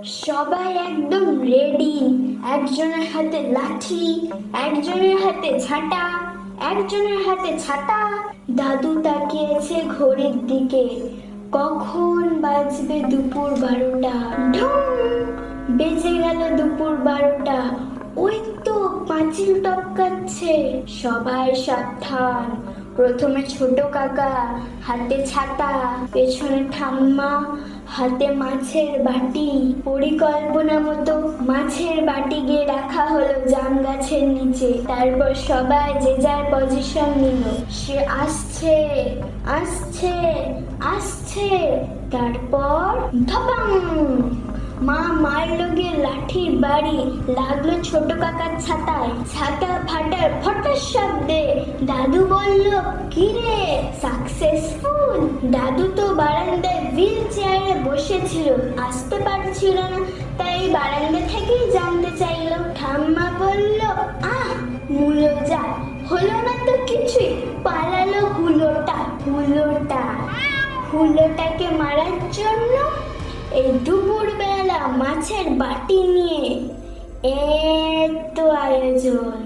সবাই একদম রেডি একজনের হাতে লাঠি, একজনের হাতে ঝাঁটা, একজনের হাতে ছাতা। দাদু তাকিয়েছে ঘড়ির দিকে। কখন বাজবে দুপুর বারোটা? ঢং! বেজে গেল দুপুর বারোটা। ওই তো পাঁচিল টপকাচ্ছে। সবাই সাবধান। প্রথমে ছোট কাকা, হাতে ছাতা, পেছনে ঠাম্মা হাতে মাছের বাটি, পরিকল্পনা মতো মাছের বাটি গিয়ে রাখা হলো জাম গাছের নিচে। তারপর সবাই যে যার পজিশন নিল। সে আসছে আসছে আসছে। তারপর মা মারলো গিয়ে লাঠির বাড়ি লাগল ছোট কাকার ছাতায়। ছাতা ফাটার ফটার শব্দে দাদু বলল কি রে সাকসেসফুল দাদু তো বারান্দায় হুইল চেয়ারে বসেছিল, আসতে পারছিল না। তাই বারান্দা থেকেই জানতে চাইলো, ঠাম্মা বলল, আহ মুলো যা হলো না তো কিছুই? পালালো হুলোটা হুলোটা। হুলোটাকে মারার জন্য এই দুপুরবেলা মাছের বাটি নিয়ে। এত আয়োজন।